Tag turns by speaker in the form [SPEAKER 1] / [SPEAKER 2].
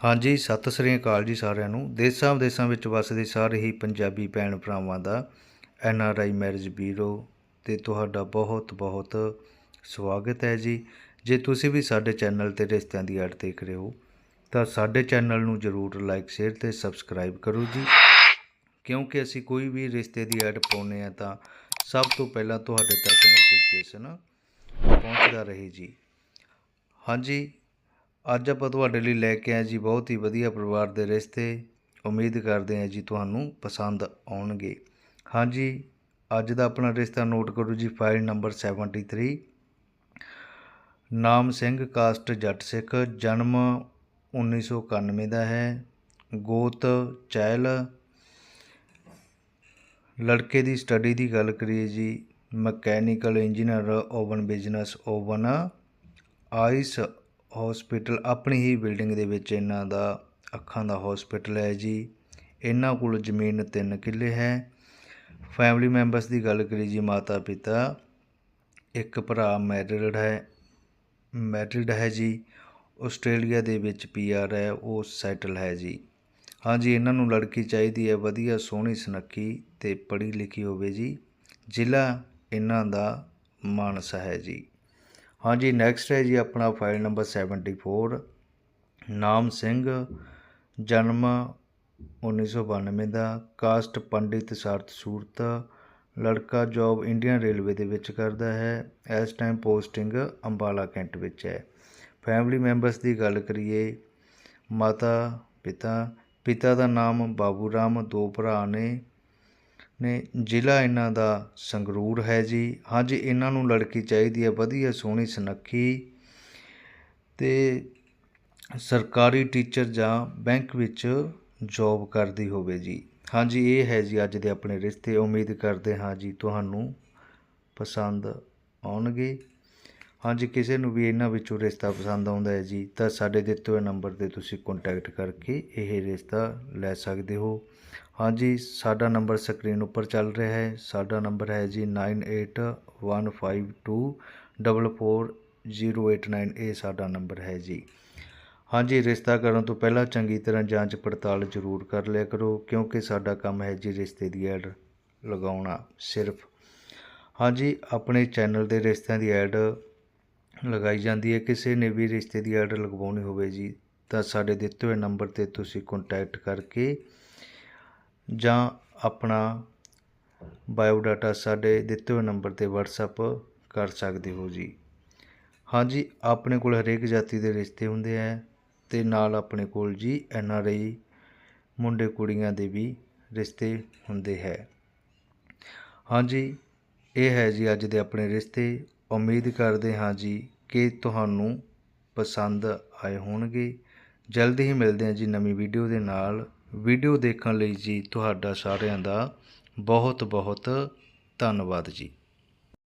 [SPEAKER 1] ਹਾਂਜੀ, ਸਤਿ ਸ੍ਰੀ ਅਕਾਲ ਜੀ ਸਾਰਿਆਂ ਨੂੰ। ਦੇਸ਼ਾਂ ਵਿਦੇਸ਼ਾਂ ਵਿੱਚ ਵੱਸਦੇ ਸਾਰੇ ਹੀ ਪੰਜਾਬੀ ਭੈਣ ਭਰਾਵਾਂ ਦਾ N R I marriage bureau ਤੇ ਤੁਹਾਡਾ ਬਹੁਤ ਬਹੁਤ ਸਵਾਗਤ ਹੈ ਜੀ। ਜੇ ਤੁਸੀਂ ਵੀ ਸਾਡੇ ਚੈਨਲ ਤੇ ਰਿਸ਼ਤਿਆਂ ਦੀ ਐਡ ਦੇਖ ਰਹੇ ਹੋ, ਤਾਂ ਸਾਡੇ ਚੈਨਲ ਨੂੰ ਜਰੂਰ ਲਾਈਕ, ਸ਼ੇਅਰ ਤੇ ਸਬਸਕ੍ਰਾਈਬ ਕਰੋ ਜੀ। ਕਿਉਂਕਿ ਅਸੀਂ ਕੋਈ ਵੀ ਰਿਸ਼ਤੇ ਦੀ ਐਡ ਪਾਉਂਦੇ ਆ ਤਾਂ ਸਭ ਤੋਂ ਪਹਿਲਾਂ ਤੁਹਾਡੇ ਤੱਕ ਨੋਟੀਫਿਕੇਸ਼ਨ ਪਹੁੰਚਦਾ ਰਹੇ ਜੀ। ਹਾਂਜੀ ਅੱਜ ਆਪਾਂ ਤੁਹਾਡੇ ਲਈ ਲੈ ਕੇ ਆਏ ਜੀ ਬਹੁਤ ਹੀ ਵਧੀਆ ਪਰਿਵਾਰ ਦੇ ਰਿਸ਼ਤੇ। ਉਮੀਦ ਕਰਦੇ ਹਾਂ ਜੀ ਤੁਹਾਨੂੰ ਪਸੰਦ ਆਉਣਗੇ। ਹਾਂਜੀ ਅੱਜ ਦਾ ਆਪਣਾ ਰਿਸ਼ਤਾ ਨੋਟ ਕਰੋ ਜੀ ਫਾਈਲ ਨੰਬਰ 73 ਨਾਮ ਸਿੰਘ, ਕਾਸਟ ਜੱਟ ਸਿੱਖ, ਜਨਮ 1991 ਦਾ ਹੈ। ਗੋਤ, ਚਹਿਲ। ਲੜਕੇ ਦੀ ਸਟੱਡੀ ਦੀ ਗੱਲ ਕਰੀਏ ਜੀ, mechanical engineer own business own. Ice hospital ਆਪਣੀ ਹੀ ਬਿਲਡਿੰਗ ਦੇ ਵਿੱਚ ਇਹਨਾਂ ਦਾ, ਅੱਖਾਂ ਦਾ ਹਸਪੀਟਲ ਹੈ ਜੀ। ਇਹਨਾਂ ਕੋਲ ਜ਼ਮੀਨ ਤਿੰਨ ਕਿੱਲੇ ਹੈ। ਫੈਮਿਲੀ ਮੈਂਬਰਸ ਦੀ ਗੱਲ ਕਰੀ ਜੀ ਮਾਤਾ ਪਿਤਾ, ਇੱਕ ਭਰਾ ਮੈਰਿਡ ਹੈ ਮੈਰਿਡ ਹੈ ਜੀ। ਆਸਟ੍ਰੇਲੀਆ ਦੇ ਵਿੱਚ ਪੀਆਰ ਹੈ, ਉਹ ਸੈਟਲ ਹੈ ਜੀ। ਹਾਂਜੀ ਇਹਨਾਂ ਨੂੰ ਲੜਕੀ ਚਾਹੀਦੀ ਹੈ, ਵਧੀਆ, ਸੋਹਣੀ, ਸੁਨੱਖੀ ਤੇ ਪੜ੍ਹੀ ਲਿਖੀ ਹੋਵੇ ਜੀ। ਜ਼ਿਲ੍ਹਾ ਇਹਨਾਂ ਦਾ ਮਾਨਸਾ ਹੈ ਜੀ। ਹਾਂਜੀ ਨੈਕਸਟ ਹੈ ਜੀ ਆਪਣਾ ਫਾਈਲ ਨੰਬਰ 74 ਨਾਮ ਸਿੰਘ, ਜਨਮ 1992 ਦਾ ਕਾਸਟ ਪੰਡਿਤ ਸਰਤ ਸੂਰਤ, ਲੜਕਾ ਜੌਬ ਇੰਡੀਅਨ ਰੇਲਵੇ ਦੇ ਵਿੱਚ ਕਰਦਾ ਹੈ, ਇਸ ਟਾਈਮ ਪੋਸਟਿੰਗ ਅੰਬਾਲਾ ਕੈਂਟ ਵਿੱਚ ਹੈ। ਫੈਮਿਲੀ ਮੈਂਬਰਸ ਦੀ ਗੱਲ ਕਰੀਏ, ਮਾਤਾ, ਪਿਤਾ ਪਿਤਾ ਦਾ ਨਾਮ ਬਾਬੂ ਰਾਮ, ਦੋ ਭਰਾ ਨੇ ਨੇ ਜ਼ਿਲ੍ਹਾ ਇਹਨਾਂ ਦਾ ਸੰਗਰੂਰ ਹੈ ਜੀ। ਹਾਂਜੀ ਇਹਨਾਂ ਨੂੰ ਲੜਕੀ ਚਾਹੀਦੀ ਹੈ, ਵਧੀਆ ਸੋਹਣੀ ਸੁਨੱਖੀ ਅਤੇ ਸਰਕਾਰੀ ਟੀਚਰ ਜਾਂ ਬੈਂਕ ਵਿੱਚ ਜੌਬ ਕਰਦੀ ਹੋਵੇ ਜੀ। ਹਾਂਜੀ, ਇਹ ਹੈ ਜੀ ਅੱਜ ਦੇ ਆਪਣੇ ਰਿਸ਼ਤੇ। ਉਮੀਦ ਕਰਦੇ ਹਾਂ ਜੀ ਤੁਹਾਨੂੰ ਪਸੰਦ ਆਉਣਗੇ। ਹਾਂਜੀ, ਕਿਸੇ ਨੂੰ ਵੀ ਇਹਨਾਂ ਵਿੱਚੋਂ ਰਿਸ਼ਤਾ ਪਸੰਦ ਆਉਂਦਾ ਹੈ ਜੀ, ਤਾਂ ਸਾਡੇ ਦਿੱਤੇ ਹੋਏ ਨੰਬਰ ਤੇ ਤੁਸੀਂ ਕੰਟੈਕਟ ਕਰਕੇ ਇਹ ਰਿਸ਼ਤਾ ਲੈ ਸਕਦੇ ਹੋ। ਹਾਂਜੀ, ਸਾਡਾ ਨੰਬਰ ਸਕਰੀਨ ਉੱਪਰ ਚੱਲ ਰਿਹਾ ਹੈ। ਸਾਡਾ ਨੰਬਰ ਹੈ ਜੀ 9815244089 ਇਹ ਸਾਡਾ ਨੰਬਰ ਹੈ ਜੀ। ਹਾਂਜੀ, ਰਿਸ਼ਤਾ ਕਰਨ ਤੋਂ ਪਹਿਲਾਂ ਚੰਗੀ ਤਰ੍ਹਾਂ ਜਾਂਚ ਪੜਤਾਲ ਜ਼ਰੂਰ ਕਰ ਲਿਆ ਕਰੋ, ਕਿਉਂਕਿ ਸਾਡਾ ਕੰਮ ਹੈ ਜੀ ਰਿਸ਼ਤੇ ਦੀ ਐਡ ਲਗਾਉਣਾ ਸਿਰਫ। ਹਾਂਜੀ, ਆਪਣੇ ਚੈਨਲ ਦੇ ਰਿਸ਼ਤਿਆਂ ਦੀ ਐਡ ਲਗਾਈ ਜਾਂਦੀ ਹੈ। ਕਿਸੇ ਨੇ ਵੀ ਰਿਸ਼ਤੇ ਦੀ ਐਡ ਲਗਵਾਉਣੀ ਹੋਵੇ ਜੀ, ਤਾਂ ਸਾਡੇ ਦਿੱਤੇ ਹੋਏ ਨੰਬਰ ਤੇ ਤੁਸੀਂ ਕੰਟੈਕਟ ਕਰਕੇ ਜਾਂ ਆਪਣਾ ਬਾਇਓਡਾਟਾ ਸਾਡੇ ਦਿੱਤੇ ਹੋਏ ਨੰਬਰ ਤੇ WhatsApp ਕਰ ਸਕਦੇ ਹੋ ਜੀ। ਹਾਂਜੀ ਆਪਣੇ ਕੋਲ ਹਰੇਕ ਜਾਤੀ ਦੇ ਰਿਸ਼ਤੇ ਹੁੰਦੇ ਆ ਤੇ ਨਾਲ ਆਪਣੇ ਕੋਲ ਜੀ ਐਨ ਆਰ ਆਈ ਮੁੰਡੇ ਕੁੜੀਆਂ ਦੇ ਵੀ ਰਿਸ਼ਤੇ ਹੁੰਦੇ ਹੈ। ਹਾਂਜੀ ਇਹ ਹੈ ਜੀ ਅੱਜ ਦੇ ਆਪਣੇ ਰਿਸ਼ਤੇ। ਉਮੀਦ ਕਰਦੇ ਹਾਂ ਜੀ ਕਿ ਤੁਹਾਨੂੰ ਪਸੰਦ ਆਏ ਹੋਣਗੇ। ਜਲਦੀ ਹੀ ਮਿਲਦੇ ਹਾਂ ਜੀ ਨਵੀਂ ਵੀਡੀਓ ਦੇ ਨਾਲ। ਵੀਡੀਓ ਦੇਖਣ ਲਈ ਜੀ ਤੁਹਾਡਾ ਸਾਰਿਆਂ ਦਾ ਬਹੁਤ ਬਹੁਤ ਧੰਨਵਾਦ ਜੀ।